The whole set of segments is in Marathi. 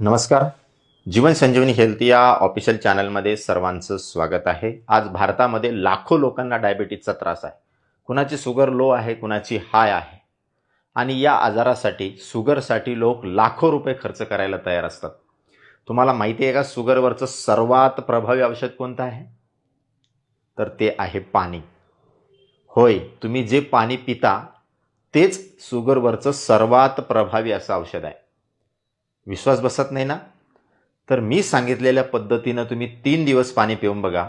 नमस्कार. जीवन संजीवनी हेल्थ या ऑफिशियल चॅनलमध्ये सर्वांचं स्वागत आहे. आज भारतामध्ये लाखो लोकांना डायबिटीजचा त्रास आहे. कुणाची शुगर लो आहे कुणाची हाय आहे. आणि या आजारासाठी शुगरसाठी लोक लाखो रुपये खर्च करायला तयार असतात. तुम्हाला माहिती आहे का शुगरवरचं सर्वात प्रभावी औषध कोणतं आहे? तर ते आहे पाणी. होय तुम्ही जे पाणी पिता तेच शुगरवरचं सर्वात प्रभावी असं औषध आहे. विश्वास बसत नाही ना? तर मी सांगितलेल्या पद्धतीनं तुम्ही तीन दिवस पाणी पिऊन बघा.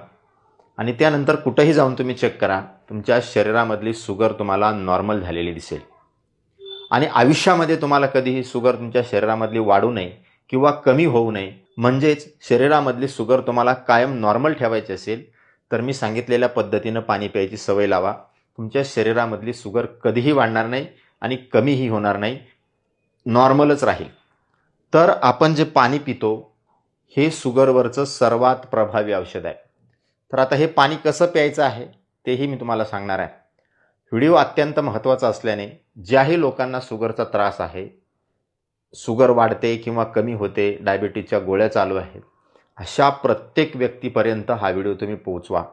आणि त्यानंतर कुठंही जाऊन तुम्ही चेक करा. तुमच्या शरीरामधली शुगर तुम्हाला नॉर्मल झालेली दिसेल. आणि आयुष्यामध्ये तुम्हाला कधीही शुगर तुमच्या शरीरामधली वाढू नये किंवा कमी होऊ नये. म्हणजेच शरीरामधली शुगर तुम्हाला कायम नॉर्मल ठेवायची असेल तर मी सांगितलेल्या पद्धतीनं पाणी प्यायची सवय लावा. तुमच्या शरीरामधली शुगर कधीही वाढणार नाही आणि कमीही होणार नाही. नॉर्मलच राहील. तर आपण जे पाणी पितो हे शुगरवरचं सर्वात प्रभावी औषध आहे. तर आता हे पाणी कसं प्यायचं आहे तेही मी तुम्हाला सांगणार आहे. व्हिडिओ अत्यंत महत्त्वाचा असल्याने ज्याही लोकांना शुगरचा त्रास आहे शुगर वाढते किंवा कमी होते डायबिटीजच्या गोळ्या चालू आहेत अशा प्रत्येक व्यक्तीपर्यंत हा व्हिडिओ तुम्ही पोहोचवा.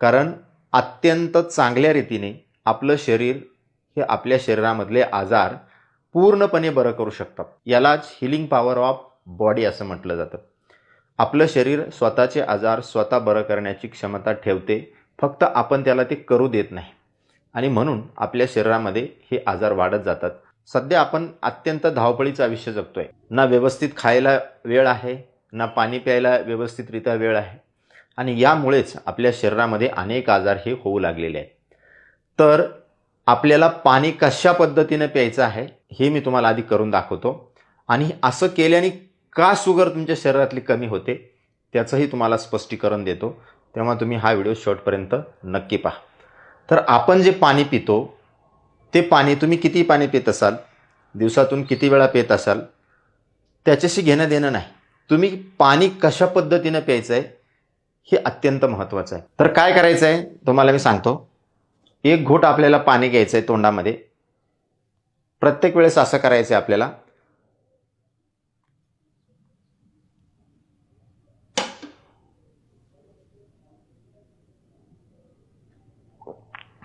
कारण अत्यंत चांगल्या रीतीने आपलं शरीर हे आपल्या शरीरामधले आजार पूर्णपणे बरं करू शकतात. यालाच हिलिंग पॉवर ऑफ बॉडी असं म्हटलं जातं. आपलं शरीर स्वतःचे आजार स्वतः बरं करण्याची क्षमता ठेवते. फक्त आपण त्याला ते करू देत नाही. आणि म्हणून आपल्या शरीरामध्ये हे आजार वाढत जातात. सध्या आपण अत्यंत धावपळीचं आयुष्य जगतोय. ना व्यवस्थित खायला वेळ आहे ना पाणी प्यायला व्यवस्थितरित्या वेळ आहे. आणि यामुळेच आपल्या शरीरामध्ये अनेक आजार हे होऊ लागलेले आहेत. तर आपल्याला पाणी कशा पद्धतीनं प्यायचं आहे हे मी तुम्हाला आधी करून दाखवतो. आणि असं केल्याने का शुगर तुमच्या शरीरातली कमी होते त्याचंही तुम्हाला स्पष्टीकरण देतो. तेव्हा तुम्ही हा व्हिडिओ शॉर्टपर्यंत नक्की पहा. तर आपण जे पाणी पितो ते पाणी तुम्ही किती पाणी पित असाल दिवसातून किती वेळा पित असाल त्याच्याशी घेणं देणं नाही. तुम्ही पाणी कशा पद्धतीनं प्यायचं आहे हे अत्यंत महत्त्वाचं आहे. तर काय करायचं आहे तुम्हाला मी सांगतो. एक घोट आपल्याला पाणी घ्यायचं आहे तोंडामध्ये. प्रत्येक वेळेस असं करायचं आहे आपल्याला.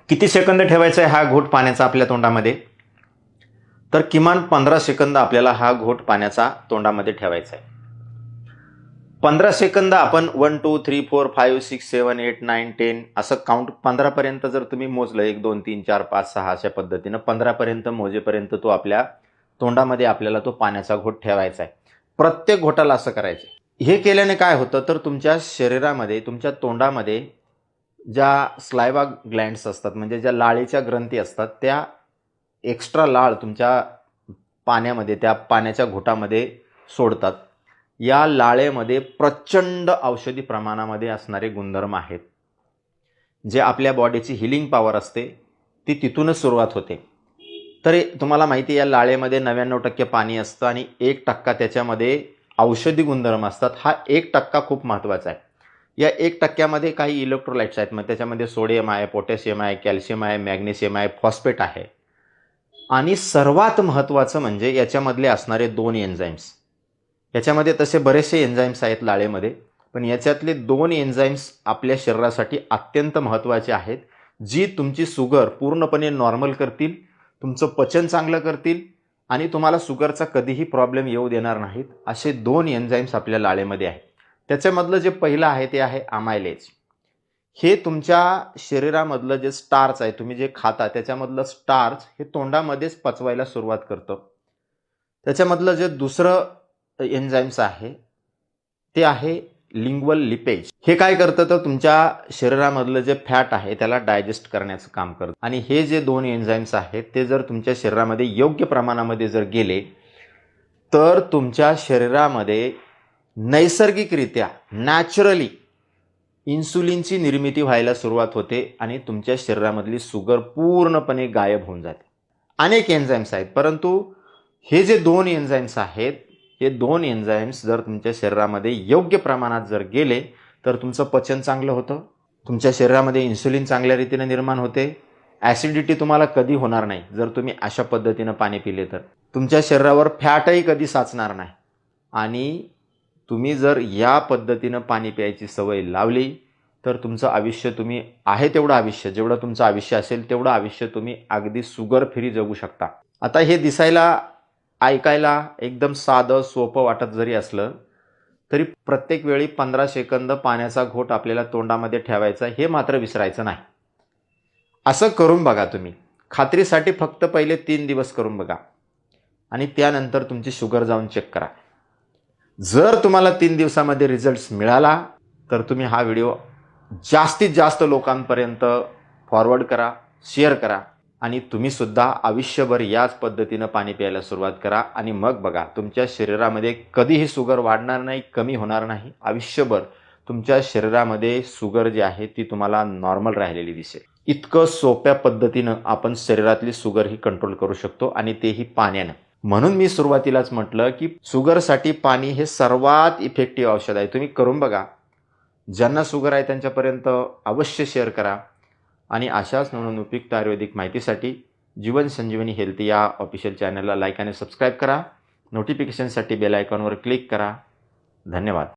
किती सेकंद ठेवायचा आहे हा घोट पाण्याचा आपल्या तोंडामध्ये? तर किमान पंधरा सेकंद आपल्याला हा घोट पाण्याचा तोंडामध्ये ठेवायचा आहे पंधरा सेकंद आपण one two three four five six seven eight nine ten असं काउंट पंधरापर्यंत जर तुम्ही मोजलं एक दोन तीन चार पाच सहा अशा पद्धतीनं पंधरापर्यंत मोजेपर्यंत तो आपल्या तोंडामध्ये आपल्याला तो पाण्याचा घोट ठेवायचा आहे. प्रत्येक घोटाला असं करायचं हे केल्याने काय होतं तर तुमच्या शरीरामध्ये तुमच्या तोंडामध्ये ज्या स्लायवा ग्लँड्स असतात म्हणजे ज्या लाळीच्या ग्रंथी असतात त्या एक्स्ट्रा लाळ तुमच्या पाण्यामध्ये त्या पाण्याच्या घोटामध्ये सोडतात. या लाळेमध्ये प्रचंड औषधी प्रमाणामध्ये असणारे गुणधर्म आहेत. जे आपल्या बॉडीची हिलिंग पॉवर असते ती तिथूनच सुरुवात होते. तरी तुम्हाला माहिती आहे या लाळेमध्ये नव्याण्णव टक्के पाणी असतं आणि एक टक्का त्याच्यामध्ये औषधी गुणधर्म असतात. हा एक टक्का खूप महत्त्वाचा आहे. या एक टक्क्यामध्ये काही इलेक्ट्रोलाइट्स आहेत. मग त्याच्यामध्ये सोडियम आहे पोटॅशियम आहे कॅल्शियम आहे मॅग्नेशियम आहे फॉस्फेट आहे. आणि सर्वात महत्त्वाचं म्हणजे याच्यामधले असणारे दोन एन्झाईम्स याच्यामध्ये तसे बरेचसे एन्झाईम्स आहेत लाळेमध्ये पण याच्यातले दोन एन्झाईम्स आपल्या शरीरासाठी अत्यंत महत्त्वाचे आहेत जी तुमची सुगर पूर्णपणे नॉर्मल करतील तुमचं पचन चांगलं करतील आणि तुम्हाला सुगरचा कधीही प्रॉब्लेम येऊ देणार नाहीत असे दोन एन्झाईम्स आपल्या लाळेमध्ये आहेत. त्याच्यामधलं जे पहिलं आहे ते आहे आमायलेज हे तुमच्या शरीरामधलं जे स्टार्च आहे तुम्ही जे खाता त्याच्यामधलं स्टार्च हे तोंडामध्येच पचवायला सुरुवात करतं. त्याच्यामधलं जे दुसरं एन्झाईम्स आहे. ते आहे लिंग्वल लिपेज हे काय करतं? तर तुमच्या शरीरामधलं जे फॅट आहे त्याला डायजेस्ट करण्याचं काम करतं. आणि हे जे दोन एन्झाईम्स आहेत ते जर तुमच्या शरीरामध्ये योग्य प्रमाणामध्ये जर गेले तर तुमच्या शरीरामध्ये नैसर्गिकरित्या नॅचरली इन्सुलिनची निर्मिती व्हायला सुरुवात होते आणि तुमच्या शरीरामधली शुगर पूर्णपणे गायब होऊन जाते. अनेक एन्झाईम्स आहेत परंतु हे जे दोन एन्झाईम्स आहेत हे दोन एन्झाईम्स जर तुमच्या शरीरामध्ये योग्य प्रमाणात जर गेले तर तुमचं पचन चांगलं होतं. तुमच्या शरीरामध्ये इन्सुलिन चांगल्या रीतीने निर्माण होते. ॲसिडिटी तुम्हाला कधी होणार नाही जर तुम्ही अशा पद्धतीनं पाणी पिले तर. तुमच्या शरीरावर फॅटही कधी साचणार नाही. आणि तुम्ही जर या पद्धतीनं पाणी प्यायची सवय लावली तर तुमचं आयुष्य तुम्ही आहे तेवढं आयुष्य. जेवढं तुमचं आयुष्य असेल तेवढं आयुष्य तुम्ही अगदी सुगर फ्री जगू शकता. आता हे दिसायला ऐकायला एकदम साधं सोपं वाटत जरी असलं तरी प्रत्येक वेळी पंधरा सेकंद पाण्याचा घोट आपल्याला तोंडामध्ये ठेवायचा हे मात्र विसरायचं नाही. असं करून बघा तुम्ही. खात्रीसाठी फक्त पहिले तीन दिवस करून बघा. आणि त्यानंतर तुमची शुगर जाऊन चेक करा. जर तुम्हाला तीन दिवसामध्ये रिझल्ट्स मिळाला तर तुम्ही हा व्हिडिओ जास्तीत जास्त लोकांपर्यंत फॉरवर्ड करा शेअर करा. आणि तुम्हीसुद्धा आयुष्यभर याच पद्धतीनं पाणी प्यायला सुरुवात करा आणि मग बघा तुमच्या शरीरामध्ये कधीही शुगर वाढणार नाही कमी होणार नाही. आयुष्यभर तुमच्या शरीरामध्ये शुगर जी आहे ती तुम्हाला नॉर्मल राहिलेली दिसेल. इतकं सोप्या पद्धतीनं आपण शरीरातली शुगर ही कंट्रोल करू शकतो आणि तेही पाण्यानं. म्हणून मी सुरुवातीलाच म्हटलं की शुगरसाठी पाणी हे सर्वात इफेक्टिव्ह औषध आहे. तुम्ही करून बघा. ज्यांना शुगर आहे त्यांच्यापर्यंत अवश्य शेअर करा. आणि अशाच म्हणून उपयुक्त आयुर्वेदिक माहितीसाठी जीवन संजीवनी हेल्थ या ऑफिशियल चॅनलला लाईक आणि सबस्क्राईब करा. नोटिफिकेशनसाठी बेल आयकॉनवर क्लिक करा. धन्यवाद.